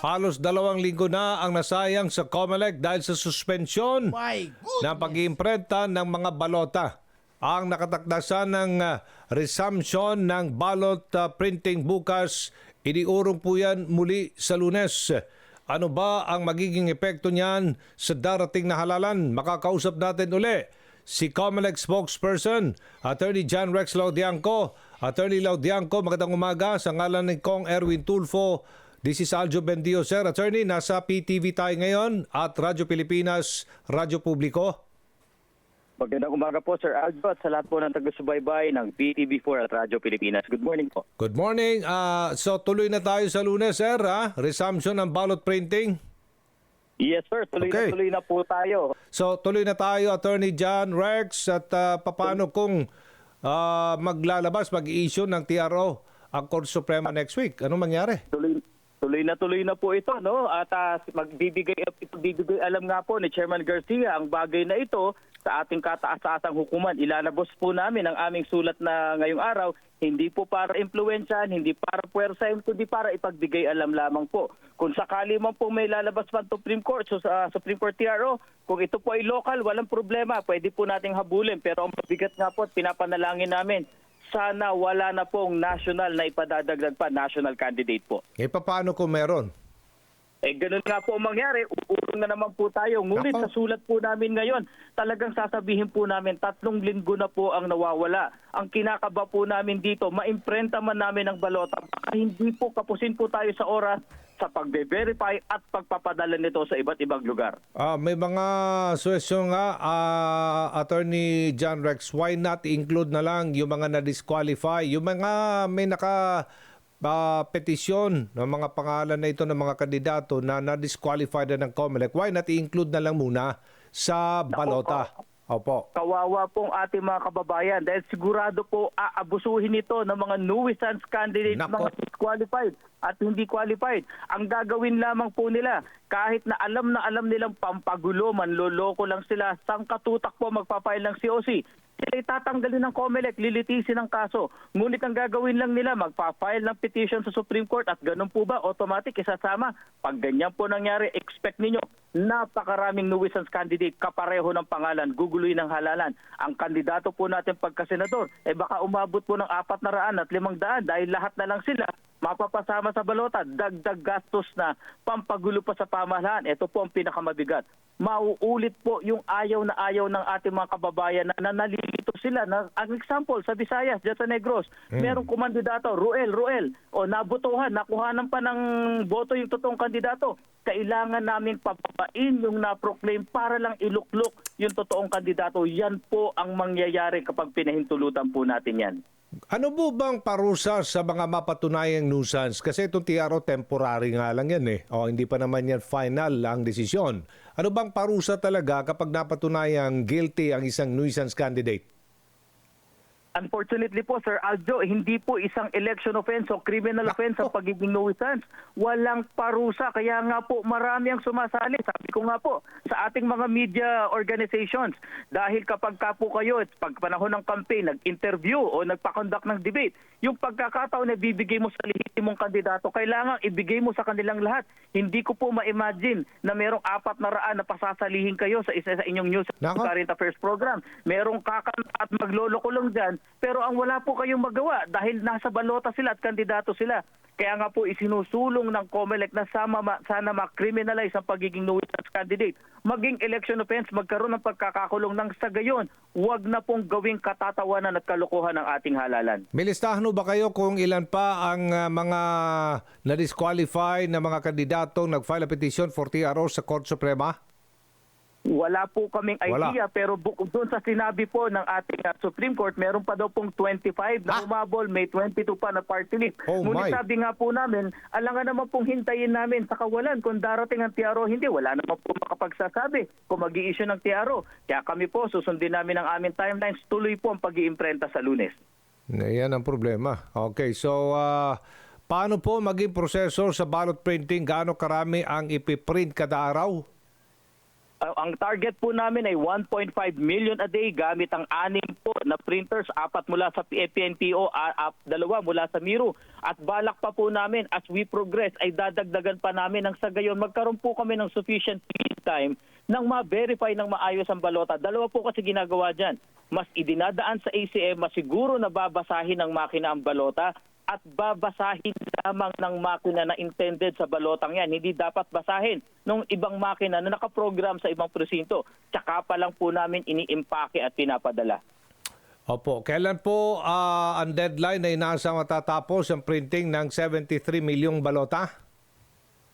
Halos dalawang linggo na ang nasayang sa COMELEC dahil sa suspensyon ng pag-iimprenta ng mga balota. Ang nakatakdasan ng ah, resumption ng ballot ah, printing bukas, iniurong po yan muli sa lunes. Ano ba ang magiging epekto niyan sa darating na halalan? Makakausap natin uli si COMELEC spokesperson, Attorney John Rex Laudianco. Attorney Laudianco, magandang umaga sa ngalan ni Kong Erwin Tulfo. This is Aljo Bendio, Sir. Attorney, nasa PTV tayo ngayon at Radyo Pilipinas, Radyo Publiko. Magandang umaga po, Sir Aljo, at sa lahat po ng taga-subaybay ng PTV4 at Radyo Pilipinas. Good morning po. Good morning. Ah, so tuloy na tayo sa lunes, Sir. Ha? Resumption ng ballot printing. Yes, sir. Tuloy Okay. na tuloy na po tayo. So tuloy na tayo, Attorney John Rex, at ah, paano kung ah, maglalabas, mag-issue ng TRO ang Court Suprema next week? Anong mangyari? Tuloy, tuloy na tuloy na po ito, no? At ah, magbibigay, magbibigay alam nga po ni Chairman Garcia ang bagay na ito sa ating kataas-taasang hukuman. Ilalabos po namin ang aming sulat na ngayong araw, hindi po para impluensyahan, hindi para puwersahin, kundi para ipagbigay alam lamang po. Kung sakali man po may lalabas pa Supreme Court, so sa Supreme Court TRO, kung ito po ay local, walang problema, pwede po nating habulin. Pero ang mabigat nga po at pinapanalangin namin, sana wala na pong national na ipadadagdag pa, national candidate po. E paano kung meron? Eh, ganun nga po ang mangyari. Uurong na naman po tayo. Ngunit Nako. sa sulat po namin ngayon, talagang sasabihin po namin, tatlong linggo na po ang nawawala. Ang kinakaba po namin dito, maimprenta man namin ang balota. Baka hindi po kapusin po tayo sa oras sa pagbe-verify at pagpapadala nito sa iba't ibang lugar. Ah, may mga suwesyon nga, ah, Attorney John Rex, why not include na lang yung mga na-disqualify, yung mga may naka ah, petisyon ng mga pangalan na ito ng mga kandidato na na-disqualify na ng COMELEC, why not i-include na lang muna sa balota? Opo. Kawawa pong ating mga kababayan dahil sigurado po aabusuhin ito ng mga nuisance candidates, Nako. mga disqualified at hindi qualified. Ang gagawin lamang po nila, kahit na alam na alam nilang pampagulo, manloloko lang sila, sangkatutak po magpapail ng COC. Sila itatanggalin ng COMELEC, lilitisin ang kaso. Ngunit ang gagawin lang nila, magpa-file ng petition sa Supreme Court at ganun po ba, automatic isasama. Pag ganyan po nangyari, expect ninyo, napakaraming nuisance candidate, kapareho ng pangalan, guguluhin ng halalan. Ang kandidato po natin pagka-senador, eh baka umabot po ng apat na raan at limang daan dahil lahat na lang sila mapapasama sa balota, dagdag gastos na pampagulo pa sa pamahalaan. Ito po ang pinakamabigat. Mauulit po yung ayaw na ayaw ng ating mga kababayan na, na nalilito sila. Na, ang example, sa Visayas, sa Negros, merong kumandidato, Ruel, Ruel, o nabutuhan, nakuhanan pa ng boto yung totoong kandidato. Kailangan namin papabain yung na-proclaim para lang iluklok yung totoong kandidato. Yan po ang mangyayari kapag pinahintulutan po natin yan. Ano po bang parusa sa mga mapatunayang nuisance? Kasi itong TRO temporary nga lang yan eh. O hindi pa naman yan final ang desisyon. Ano bang parusa talaga kapag napatunayang guilty ang isang nuisance candidate? Unfortunately po, Sir Aljo, hindi po isang election offense o criminal offense ang pagiging nuisance. Walang parusa. Kaya nga po marami ang sumasali. Sabi ko nga po, sa ating mga media organizations, dahil kapag ka po kayo, pag panahon ng campaign, nag-interview o nagpa-conduct ng debate, yung pagkakataon na bibigay mo sa lehitimong kandidato, kailangan ibigay mo sa kanilang lahat. Hindi ko po ma-imagine na merong apat na raan na pasasalihin kayo sa isa sa inyong news Nako. current affairs program. Merong kakanta at maglolokolong dyan, pero ang wala po kayong magawa dahil nasa balota sila at kandidato sila. Kaya nga po isinusulong ng COMELEC na sama, ma- sana ma-criminalize ang pagiging nuisance candidate. Maging election offense, magkaroon ng pagkakakulong ng sa gayon. Huwag na pong gawing katatawanan at kalokohan ng ating halalan. May listahan ba kayo kung ilan pa ang ah, mga na-disqualify na mga kandidatong nag-file a petition for TRO sa Court Suprema? Wala po kaming Wala. idea pero bukod doon sa sinabi po ng ating uh, Supreme Court, meron pa daw pong 25 na Ah. umabol, may 22 pa na party list. Oh Ngunit my. sabi nga po namin, alangan naman pong hintayin namin sa kawalan kung darating ang TRO. Hindi, wala naman po makapagsasabi kung mag issue ng TRO. Kaya kami po, susundin namin ang aming timelines, tuloy po ang pag iimprenta sa lunes. Yan ang problema. Okay, so ah, paano po maging proseso sa ballot printing? Gaano karami ang ipiprint kada araw? Uh, ang target po namin ay 1.5 million a day gamit ang anim po na printers, apat mula sa PNPO, a- a- dalawa mula sa Miro. At balak pa po namin as we progress ay dadagdagan pa namin ang sa gayon magkaroon po kami ng sufficient time nang ma-verify ng maayos ang balota. Dalawa po kasi ginagawa dyan. Mas idinadaan sa ACM, masiguro na babasahin ng makina ang balota at babasahin lamang ng makina na intended sa balotang yan. Hindi dapat basahin ng ibang makina na nakaprogram sa ibang presinto. Tsaka pa lang po namin iniimpake at pinapadala. Opo, kailan po ah, ang deadline na inasa matatapos ang printing ng 73 milyong balota?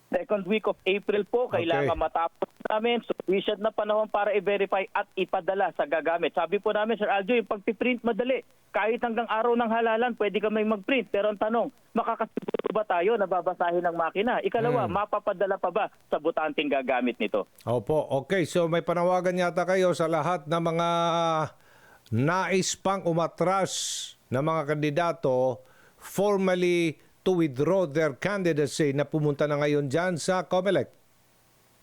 Second week of April po, kailangan Okay. matapos namin. Sufficient na panahon para i-verify at ipadala sa gagamit. Sabi po namin, Sir Aljo, yung pagpiprint madali. Kahit hanggang araw ng halalan, pwede kami mag-print. Pero ang tanong, makakasiguro ba tayo na babasahin ng makina? Ikalawa, mapapadala pa ba sa butanting gagamit nito? Opo, okay. So may panawagan yata kayo sa lahat ng mga nais pang umatras na mga kandidato formally to withdraw their candidacy na pumunta na ngayon dyan sa COMELEC.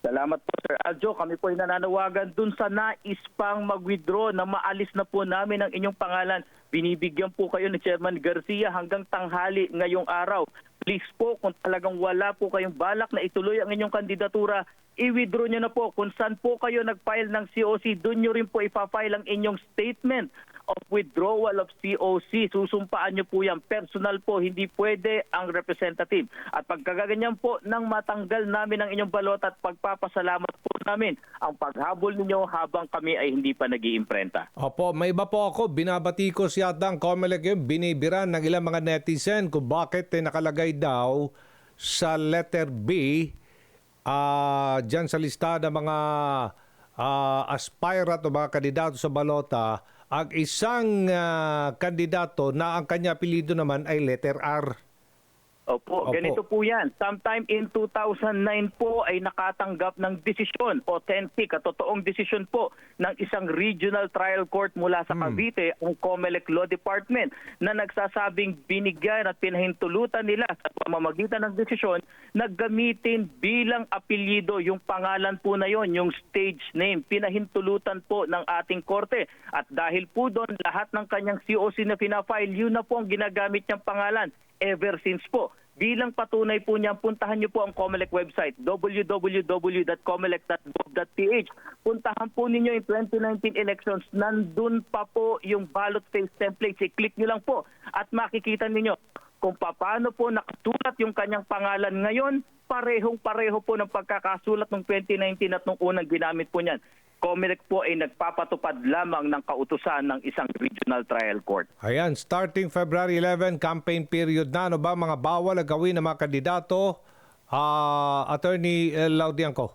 Salamat po Sir Aljo. Kami po ay nananawagan dun sa nais pang mag-withdraw na maalis na po namin ang inyong pangalan. Binibigyan po kayo ni Chairman Garcia hanggang tanghali ngayong araw. Please po, kung talagang wala po kayong balak na ituloy ang inyong kandidatura, i-withdraw nyo na po. Kung saan po kayo nag-file ng COC, doon nyo rin po ipafile ang inyong statement of withdrawal of COC. Susumpaan nyo po yan. Personal po, hindi pwede ang representative. At pagkagaganyan po nang matanggal namin ang inyong balot at pagpapasalamat po namin ang paghabol ninyo habang kami ay hindi pa nag iimprenta Opo, may iba po ako. Binabati ko si yata ang COMELEC yun. Binibiran ng ilang mga netizen kung bakit eh, nakalagay daw sa letter B ah dyan sa lista ng mga ah, aspirant o mga kandidato sa balota ang isang ah, kandidato na ang kanya apelido naman ay letter R. Opo, Opo. ganito po yan. Sometime in 2009 po ay nakatanggap ng desisyon, authentic, at totoong desisyon po ng isang regional trial court mula sa Cavite, ang COMELEC Law Department, na nagsasabing binigyan at pinahintulutan nila sa pamamagitan ng desisyon na gamitin bilang apelyido yung pangalan po na yon, yung stage name. Pinahintulutan po ng ating korte. At dahil po doon, lahat ng kanyang COC na pinafile, yun na po ang ginagamit niyang pangalan ever since po. Bilang patunay po niyan, puntahan niyo po ang COMELEC website, www.comelec.gov.ph. Puntahan po ninyo yung 2019 elections. Nandun pa po yung ballot face templates. I-click niyo lang po at makikita ninyo kung paano po nakasulat yung kanyang pangalan ngayon, parehong-pareho po ng pagkakasulat ng 2019 at nung unang ginamit po niyan. COMELEC po ay nagpapatupad lamang ng kautusan ng isang regional trial court. Ayan, starting February 11, campaign period na. Ano ba mga bawal na gawin ng mga kandidato? Ah, Attorney Laudianco.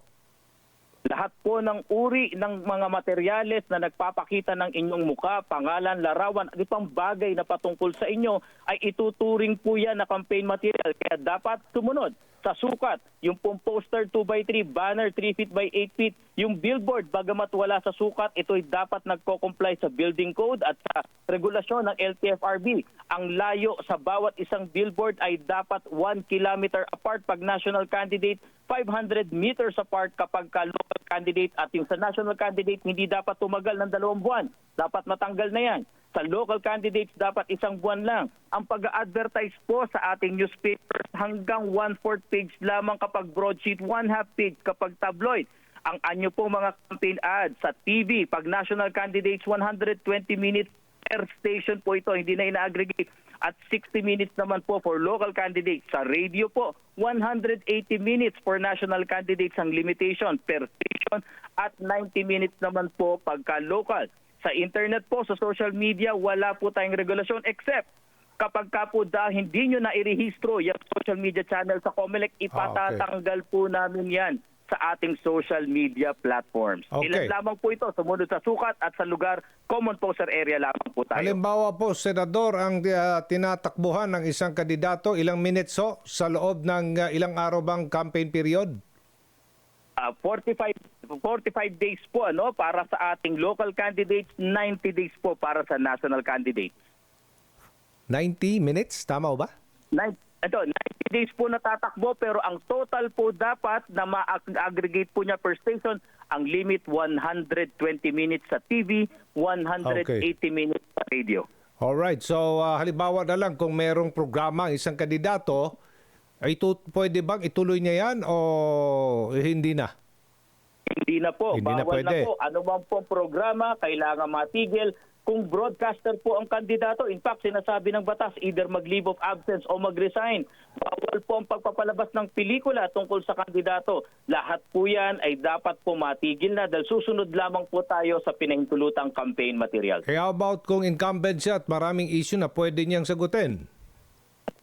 Lahat po ng uri ng mga materyales na nagpapakita ng inyong muka, pangalan, larawan, at ibang bagay na patungkol sa inyo ay ituturing po yan na campaign material. Kaya dapat sumunod sa sukat, yung pong poster 2x3, banner 3 feet by 8 feet, yung billboard, bagamat wala sa sukat, ito'y dapat nagko-comply sa building code at sa regulasyon ng LTFRB. Ang layo sa bawat isang billboard ay dapat 1 kilometer apart pag national candidate, 500 meters apart kapag ka local candidate at yung sa national candidate hindi dapat tumagal ng dalawang buwan. Dapat matanggal na yan. Sa local candidates, dapat isang buwan lang. Ang pag-advertise po sa ating newspapers hanggang one-fourth page lamang kapag broadsheet, one-half page kapag tabloid. Ang anyo po mga campaign ads sa TV, pag national candidates, 120 minutes per station po ito, hindi na ina-aggregate. At 60 minutes naman po for local candidates. Sa radio po, 180 minutes for national candidates ang limitation per station at 90 minutes naman po pagka local. Sa internet po, sa social media, wala po tayong regulasyon except kapag ka po dahil hindi nyo na irehistro yung social media channel sa Comelec, ipatatanggal po namin yan sa ating social media platforms. Okay. Ilan lamang po ito, sumunod sa sukat at sa lugar, common poster area lamang po tayo. Halimbawa po, Senador, ang ah, tinatakbuhan ng isang kandidato, ilang minutes ho, sa loob ng ah, ilang araw bang campaign period? Ah, 45 45 days po ano para sa ating local candidates, 90 days po para sa national candidates. 90 minutes, tama ba? Nine- ito, 90 days po natatakbo pero ang total po dapat na ma-aggregate po niya per station, ang limit 120 minutes sa TV, 180 minutes sa radio. Alright, so ah, halimbawa na lang kung merong programa ang isang kandidato, ay ito, pwede bang ituloy niya yan o hindi na? Hindi na po, Hindi na bawal na, pwede. po. Ano man pong programa, kailangan matigil. Kung broadcaster po ang kandidato, in fact, sinasabi ng batas, either mag-leave of absence o mag-resign. Bawal po ang pagpapalabas ng pelikula tungkol sa kandidato. Lahat po yan ay dapat po matigil na dahil susunod lamang po tayo sa pinahintulutang campaign material. Kaya about kung incumbent siya at maraming issue na pwede niyang sagutin?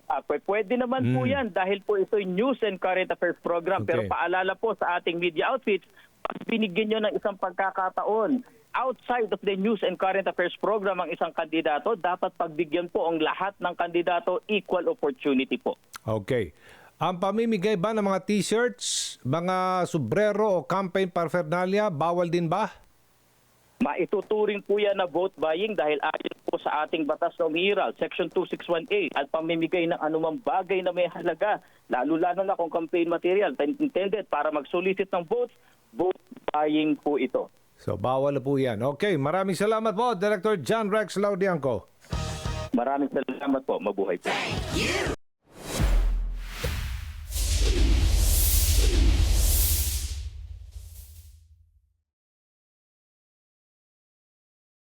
Ah, pwe- pwede naman po yan dahil po ito yung news and current affairs program. Pero Okay. paalala po sa ating media outfits, pag binigyan nyo ng isang pagkakataon, outside of the news and current affairs program ang isang kandidato, dapat pagbigyan po ang lahat ng kandidato equal opportunity po. Okay. Ang pamimigay ba ng mga t-shirts, mga sombrero o campaign paraphernalia, bawal din ba? Maituturing po yan na vote buying dahil ayon po sa ating batas na umiiral, Section 2618, at pamimigay ng anumang bagay na may halaga, lalo-lalo na kung campaign material, intended para mag-solicit ng votes, vote buying po ito. So bawal po yan. Okay, maraming salamat po, Director John Rex Laudianco. Maraming salamat po. Mabuhay po.